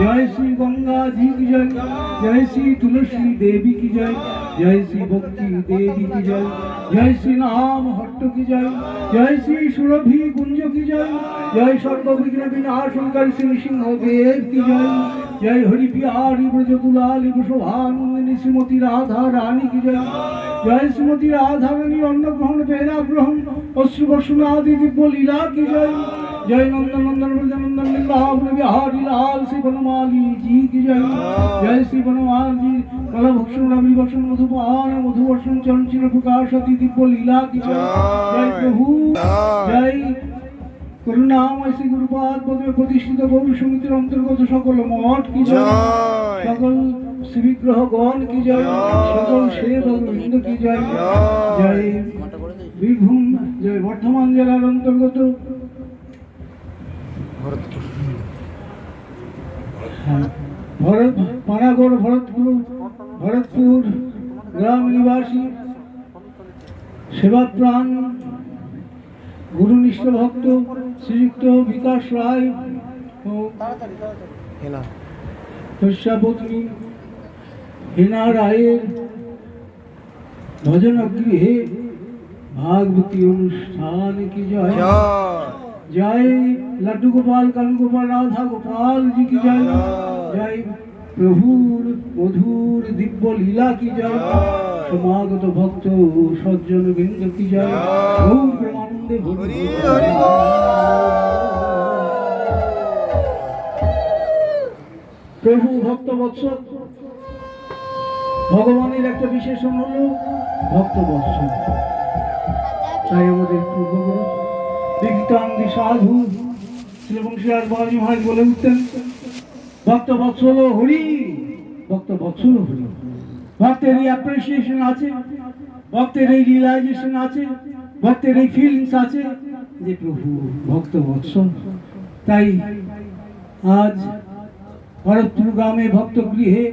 জয় শ্রী গঙ্গা জি কি জয়। জয় শ্রী তুলসী দেবী কি জয়। জয় শ্রী ভক্তি দেবী কি জয়। জয় শ্রী রাম হট্ট কি জয়। জয় শ্রী সুরভি কুঞ্জ কি জয়। জয় সর্ববিঘ্ন বিনাশঙ্কারী শ্রী সিংহদেব কি জয়। জয় হরি পিয়ারি ব্রজ তুলালি কুশভানন্দিনী শ্রীমতী রাধা রানী কি জয়। জয় শ্রীমতী রাধা রানী অন্নগ্রহণ বেহরা গ্রহণ অশ্রু বর্ষণ আদি দিব্য লীলা কি জয়। জয় নন্দন নন্দন ব্রজনন্দন লীলাভ বিহারী লাল শ্রী বনমালী জি কি জয়। জয় শ্রী বনমালী কলভূষণ রবি বসন মধুপান মধুবর্ষণ চরণচির প্রকাশতি দিব্য লীলা কি জয়। প্রভু। জয়। করুণাময় শ্রী গুরুপাদ পদে প্রতিষ্ঠিত গৌর সমিতির অন্তর্গত সকল মঠ কি জয়। সকল শ্রীগ্রহ গণ কি জয়। সকল শের অরবিন্দ কি জয়। জয়। বীরভূম জয়। বর্ধমান জেলার অন্তর্গত হ্যাঁ, ভরত পানাগড় ভরতপুর ভরতপুর গ্রাম নিবাসী সেবাপ্রাণ গুরুনিষ্ঠ ভক্ত শ্রীযুক্ত বিকাশ রায় ও শস্যাপত্নী হেনা রায়ের ভজন গৃহে ভাগবতী অনুষ্ঠান কি জয়। জয় জয় লাড্ডু গোপাল কালু গোপাল রাধা গোপাল জি কি জয় জয় প্রভুর মধুর দিব্য লীলা কি জয় সমাগত ভক্ত সজ্জন বৃন্দ কি জয় ওম প্রেমানন্দে ভরি প্রভু ভক্ত বৎসল ভগবানের একটা বিশেষণ হলো ভক্ত বৎসল। তাই আমাদের পূর্বগুরু বিজ্ঞানদি সাধু শ্রীবংশীরাজ বাবাজি মহারাজ বলে উঠতেন, ভক্ত বৎসল হরি, ভক্ত বৎসল হরি। ভক্তের এই অ্যাপ্রিসিয়েশন আছে, ভক্তের এই রিয়েলাইজেশন আছে, ভক্তের এই ফিলিংস আছে যে প্রভু ভক্ত বৎসল। তাই আজ ভরতপুর গ্রামে ভক্ত গৃহে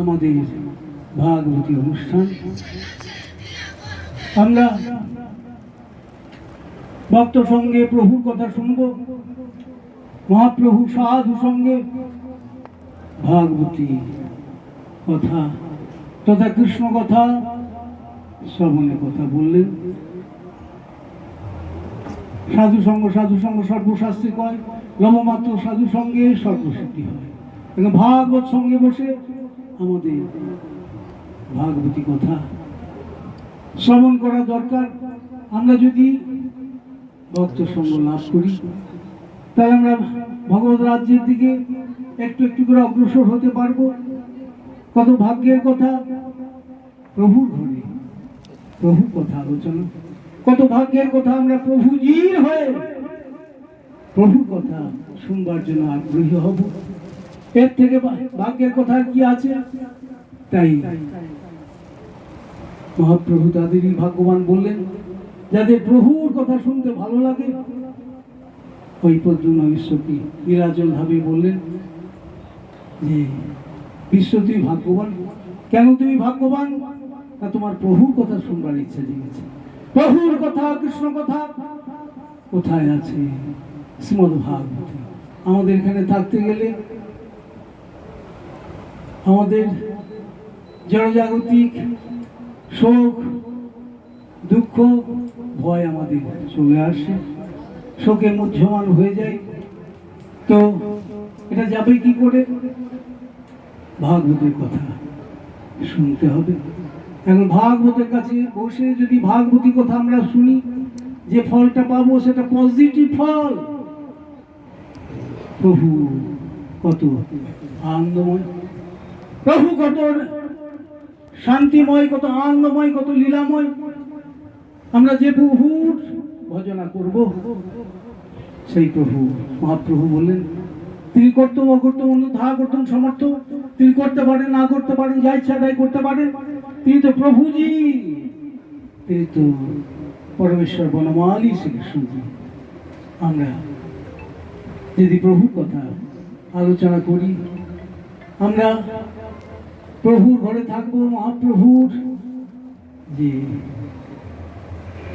আমাদের ভাগবতী অনুষ্ঠান। আমরা ভক্ত সঙ্গে প্রভুর কথা শুনব। মহাপ্রভু সাধু সঙ্গে ভাগবতী কথা তথা কৃষ্ণ কথা শ্রবণের কথা বললেন। সাধু সঙ্গ সাধু সঙ্গ সর্বশাস্ত্রে কয়, লবমাত্র সাধু সঙ্গে সর্বসিদ্ধি হয়। এবং ভাগবত সঙ্গে বসে আমাদের ভাগবতী কথা শ্রবণ করা দরকার। আমরা যদি ভক্ত সঙ্গ লাভ করি। তাহলে আমরা ভগবত রাজ্যের দিকে একটু একটু করে অগ্রসর হতে পারব। কত ভাগ্যের কথা। প্রভুর ঘরে প্রভুর কথা আলোচনা। কত ভাগ্যের কথা আমরা প্রভুজির হয়ে প্রভুর কথা শুনবার জন্য আগ্রহী হব। এর থেকে ভাগ্যের কথা কি আছে? তাই। মহাপ্রভু তাদেরই ভাগ্যবান বললেন যাদের প্রভুর কথা শুনতে ভালো লাগে, ওই পর্যন্ত ঈশ্বরকে নিরাচল ভাবে বললেন যে, বিশ্ব তুমি ভাগ্যবান। কেন তুমি ভাগ্যবান? তা তোমার প্রভুর কথা শুনবার ইচ্ছা জেগেছে। প্রভুর কথা, কৃষ্ণ কথা কোথায় আছে? শ্রীমদ ভাগবতী। আমাদের এখানে থাকতে গেলে আমাদের জনজাগতিক শোক দুঃখ, ভয় আমাদের চলে আসে। শোকে মুহ্যমান হয়ে যায়। তো এটা যাবে কি করে? ভাগবতের কথা শুনতে হবে। এখন ভাগবতের কাছে বসে যদি ভাগবতী কথা আমরা শুনি, যে ফলটা পাবো সেটা পজিটিভ ফল। প্রভু, কত আনন্দময়। প্রভু কত শান্তিময়, কত আনন্দময়, কত লীলাময়। আমরা যে প্রভুর ভজনা করব, সেই প্রভু, মহাপ্রভু বললেন, তিনি করতেন অকর্তম অন্য ধা করতেন সমর্থ, তিনি করতে পারেন, না করতে পারেন, যা ইচ্ছা তাই করতে পারেন। তিনি তো প্রভুজি, তিনি তো পরমেশ্বর বনমালী শ্রীকৃষ্ণজি আমরা যদি প্রভুর কথা আলোচনা করি, আমরা প্রভুর ঘরে থাকব, মহাপ্রভুর, যে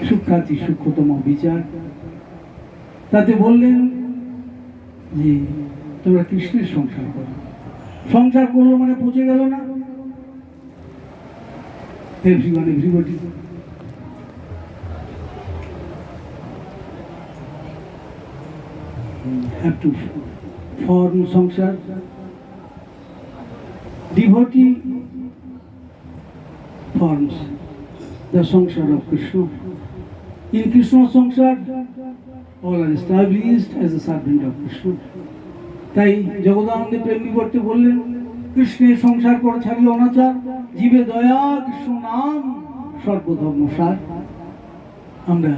সুখ্যাতি, সূক্ষ্মতম বিচার। তাতে বললেন যে, তোমরা কৃষ্ণের সংসার করো। সংসার করল মানে পচে গেল না? Everyone everybody have to form সংসার। Devotee forms. In Krishna সংসার, all are established as a servant of Krishna. তাই জগদানন্দ প্রেম করতে বললেন কৃষ্ণের সংসার করে ছাড়ি অনাচার জীবে দয়া কৃষ্ণ নাম সর্বধর্ম সার আমরা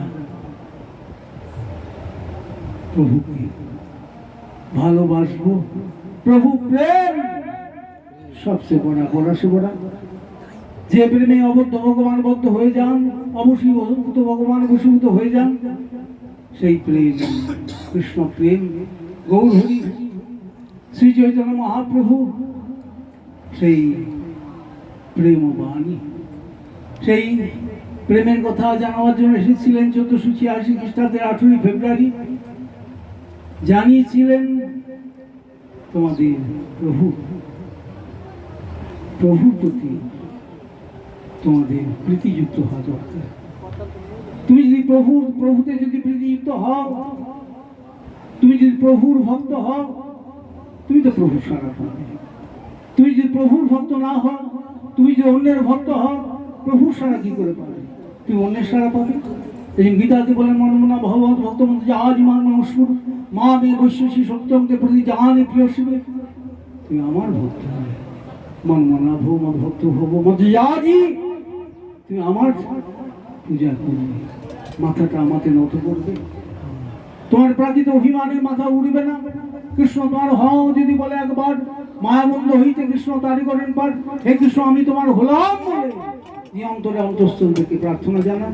প্রভুকে ভালোবাসবো প্রভু প্রেম সবচেয়ে বড় বড় সে বড় যে প্রেমে অবদ্ধ ভগবান বদ্ধ হয়ে যান, অবশ্যই অভূত ভগবান বসীভূত হয়ে যান, সেই প্রেম, কৃষ্ণ প্রেম গৌরহরি শ্রী চৈতন্য মহাপ্রভু, সেই প্রেম বাণী সেই প্রেমের কথা জানাবার জন্য এসেছিলেন চোদ্দশো ছিয়াশি খ্রিস্টাব্দের আঠেরোই ফেব্রুয়ারি। জানিয়েছিলেন তোমাদের প্রভু প্রভুর প্রতি তোমাদের প্রীতিযুক্ত হওয়া দরকার। তুমি যদি প্রভু প্রভুতে যদি প্রীতিযুক্ত হও, তুমি যদি প্রভুর ভক্ত হও, তুমি তো প্রভুর সারা পাবে। তুমি যদি প্রভুর ভক্ত না হও, তুমি যদি অন্যের ভক্ত হও, প্রভুর সারা কি করে পাবে? তুমি অন্যের সারা পাবে। এই গীতাতে বলেন মনমনা ভগবত ভক্ত মধ্যে আজ মান নমস্কুর মা মে বৈশ্বসী সত্যমকে প্রতি জাহানে প্রিয় শিবে। তুমি আমার ভক্ত হবে মনমনা ভো ভক্ত হব মধ্যে আজি তুমি আমার পূজা করবে। মাথাটা আমাকে নত করবে। তোমার প্রাকৃত অভিমানে মাথা উড়বে না। কৃষ্ণ, তোমার হও যদি বলে একবার মায়াবন্ধ হইতে কৃষ্ণ তারি করেন পার। হে কৃষ্ণ, আমি তোমার হলাম বলে নিয়ন্তরে অন্তঃস্থল থেকে প্রার্থনা জানান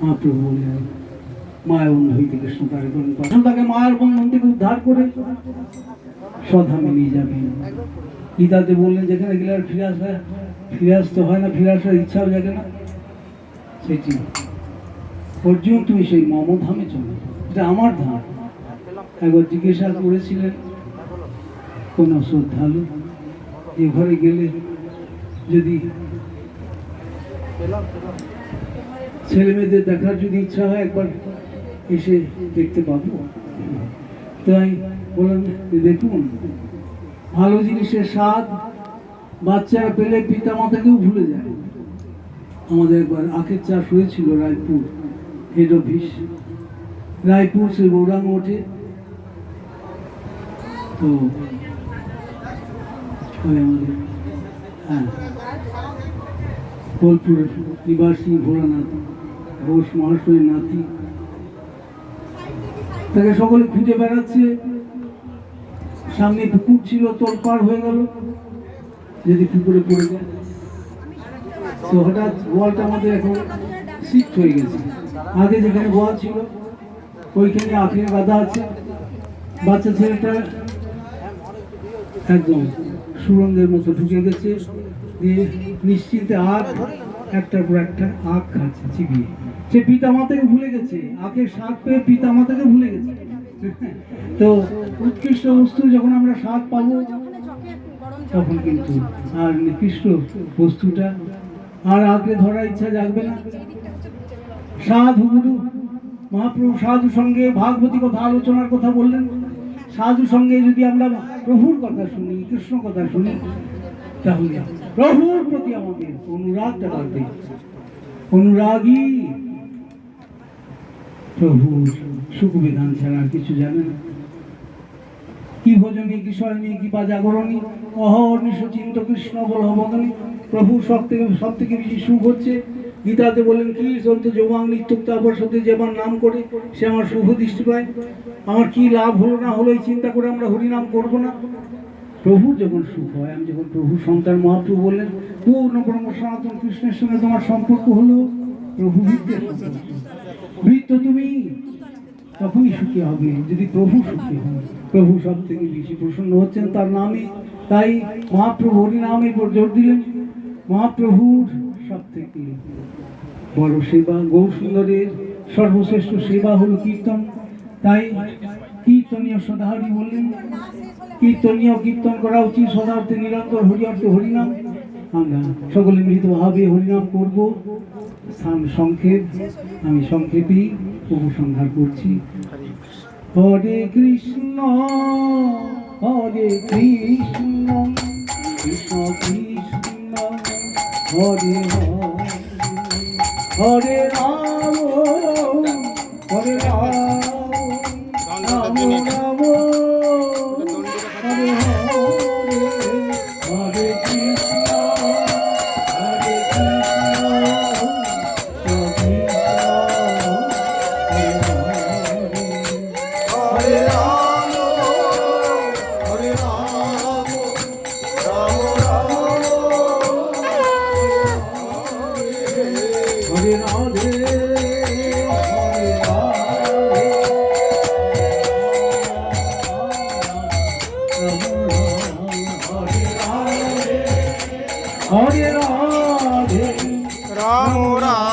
মহাপ্রভু বললেন মায়াবন্ধ হইতে কৃষ্ণ তারি করেন পার। তাকে মায়ের বন্ধন থেকে উদ্ধার করে স্বধামে নিয়ে যাবেন গীতাতে বললেন, যেখানে গেলে আর ফিরে আসা ফিরে আসতে হয় না, ফিরে আসার ইচ্ছাও জাগে না। সেটি। অর্জুন তুমি সেই মমধামে চলে এটা আমার ধাম। একবার জিজ্ঞাসা করেছিলেন, কোন শ্রদ্ধালু? যে ঘরে গেলে যদি ছেলে মেয়েদের দেখার যদি ইচ্ছা হয়, একবার এসে দেখতে পাবো। তাই বললাম দেখুন, ভালো জিনিসের স্বাদ বাচ্চারা পেলে পিতা মাতাকেও ভুলে যায়। আমাদের একবার আখের চাষ হয়েছিল রায়পুর হেড অফিস রায়পুর সে গৌরাঙ্গ ওঠে তো হ্যাঁ বোলপুর নিবাসী ভোলানাথ ঘোষ মহাশয়ের নাতি। তাকে সকলে খুঁজে বেড়াচ্ছে। সামনে পুকুর ছিল তোর পার হয়ে গেল। যদি পুকুরে পড়ে যায় তো হঠাৎ গোয়ালটা আমাদের এখন শিফট হয়ে গেছে। আগে যেখানে গোয়াল ছিল, ওইখানে আখের বাধা আছে। বাচ্চা ছেলেটা একদম সুরঙ্গের মতো ঢুকে গেছে। দিয়ে নিশ্চিন্তে আখ একটার পর একটা আখ খাচ্ছে, চিবিয়ে। সে পিতা মাতাকে ভুলে গেছে। আখের স্বাদ পেয়ে পিতা মাতাকে ভুলে গেছে। তো উৎকৃষ্ট বস্তু যখন আমরা স্বাদ পাবো তখন কিন্তু আর নিকৃষ্ট বস্তুটা আর আগে ধরার ইচ্ছা জাগবে না। সাধু গুরু, মহাপ্রভু সাধু সঙ্গে ভাগবতী কথা আলোচনার কথা বললেন। সাধু সঙ্গে যদি আমরা প্রভুর কথা শুনি, কৃষ্ণ কথা শুনি, তাহলে প্রভুর প্রতি আমাদের অনুরাগটা বাড়বে অনুরাগী প্রভুর সুখবিধান ছাড়া আর কিছু জানে না। কি ভোজনী, কি শয়নী কি বা জাগরণী অহর্নিশ চিন্ত কৃষ্ণ বল বদনী প্রভু সব থেকে সব থেকে বেশি সুখ হচ্ছে। গীতাতে বলেন, কি সন্ত যোগাং নিত্যুক্ত অবসতে যে আমার নাম করে, সে আমার শুভ দৃষ্টি পায়। আমার কি লাভ হলো না হলো এই চিন্তা করে আমরা হরিনাম করব না? প্রভু যখন সুখ হয়, আমি যখন প্রভু সন্তান মহাপ্রভু বললেন, পূর্ণ ব্রহ্ম, সনাতন কৃষ্ণের সঙ্গে তোমার সম্পর্ক হলো? প্রভু। ভৃত্য তুমি? তখনই সুখী হবে, যদি প্রভু সুখী হয়। প্রভু সব থেকে বেশি প্রসন্ন হচ্ছেন তার নামে। তাই মহাপ্রভু হরিনামের উপর জোর দিলেন। মহাপ্রভুর সব থেকে বড় সেবা গৌর সুন্দরের সর্বশ্রেষ্ঠ সেবা হলো কীর্তন। তাই কীর্তন কীর্তনীয় সদাহরি বললেন, কীর্তনীয় কীর্তন করা উচিত সদার্থে, নিরন্তর হরি অর্থে হরিনাম আমরা সকলে মিলিতভাবে হরিনাম করব। সংক্ষেপ। আমি সংক্ষেপেই উপসংহার করছি। হরে কৃষ্ণ হরে কৃষ্ণ কৃষ্ণ কৃষ্ণ, হরে হরে হরে রাম। namorar.